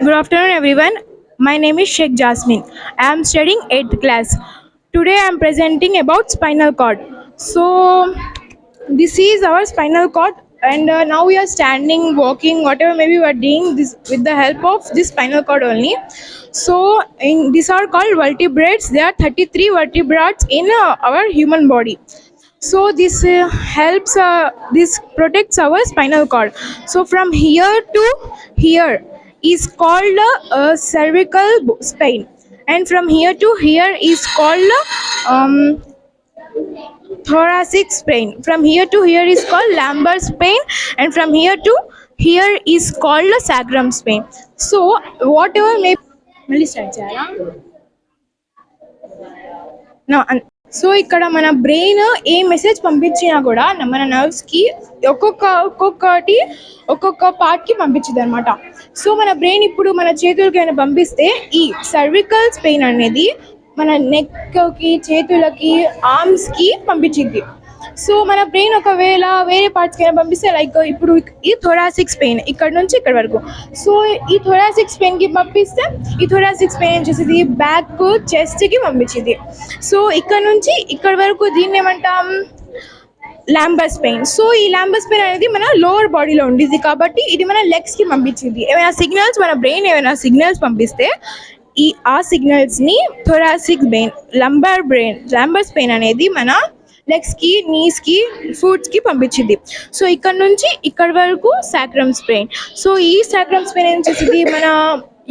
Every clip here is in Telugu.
Good afternoon, everyone. My name is Sheikh Jasmine. I am studying 8th class. Today I am presenting about spinal cord. So, this is our spinal cord, and uh, now we are standing, walking, whatever maybe we are doing this with the help of this spinal cord only. So, in, these are called vertebrates. There are 33 vertebrates in uh, our human body so this uh, helps uh, this protects our spinal cord so from here to here is called a cervical spine. And from here to here is called um, thoracic spine. From here to here is called lumbar spine. And from here to here is called sacrum spine. So whatever may mali and. So ఇక్కడ మన బ్రెయిన్ ఏ మెసేజ్ పంపించినా కూడా మన నర్వ్స్కి ఒక్కొక్క ఒక్కొక్కటి ఒక్కొక్క పార్ట్కి పంపించింది అనమాట సో మన బ్రెయిన్ ఇప్పుడు మన చేతులకైనా పంపిస్తే ఈ సర్వికల్ పెయిన్ అనేది మన నెక్కి చేతులకి ఆర్మ్స్కి పంపించింది సో మన బ్రెయిన్ ఒకవేళ వేరే పార్ట్స్కి అయినా పంపిస్తే లైక్ ఇప్పుడు ఈ థొరాసిక్స్ పెయిన్ ఇక్కడ నుంచి ఇక్కడ వరకు. సో ఈ థొరాసిక్స్ పెయిన్కి పంపిస్తే ఈ థొరాసిక్స్ పెయిన్ ఏం చేసేది? బ్యాక్ చెస్ట్కి పంపించింది. సో ఇక్కడ నుంచి ఇక్కడ వరకు దీన్ని ఏమంటాం? ల్యాంబస్ పెయిన్ సో ఈ ల్యాంబస్ పెయిన్ అనేది మన లోవర్ బాడీలో ఉండేది కాబట్టి ఇది మన లెగ్స్కి పంపించింది. ఏమైనా సిగ్నల్స్ మన బ్రెయిన్ ఏమైనా సిగ్నల్స్ పంపిస్తే ఈ ఆ సిగ్నల్స్ని థొరాసిక్ బ్రెయిన్ లంబర్ బ్రెయిన్ లాంబస్ పెయిన్ అనేది మన లెగ్స్కి నీస్కి ఫుడ్స్కి పంపించింది. సో ఇక్కడ నుంచి ఇక్కడ వరకు సాక్రమ్ స్ప్రెయిన్ సో ఈ సాక్రమ్ స్పెయిన్ ఏం చేసింది? మన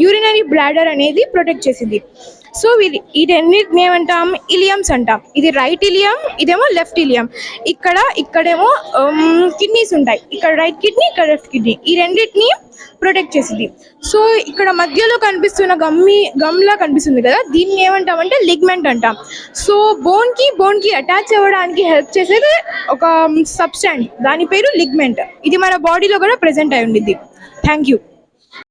యూరినరీ బ్లాడర్ అనేది ప్రొటెక్ట్ చేసింది. సో ఇది ఇదన్నిటిని ఏమంటాం ఇలియమ్స్ అంటాం. ఇది రైట్ ఇలియం ఇదేమో లెఫ్ట్ ఇలియం ఇక్కడ ఇక్కడేమో కిడ్నీస్ ఉంటాయి. ఇక్కడ రైట్ కిడ్నీ ఇక్కడ లెఫ్ట్ కిడ్నీ. ఈ రెండింటిని ప్రొటెక్ట్ చేసింది. సో ఇక్కడ మధ్యలో కనిపిస్తున్న గమ్మి గమ్లా కనిపిస్తుంది కదా? దీన్ని ఏమంటామంటే లిగ్మెంట్ అంటాం. సో బోన్కి బోన్కి అటాచ్ అవ్వడానికి హెల్ప్ చేసేది ఒక సబ్స్టాండ్. దాని పేరు లిగ్మెంట్. ఇది మన బాడీలో కూడా ప్రజెంట్ అయి ఉండిద్ది. Thank you.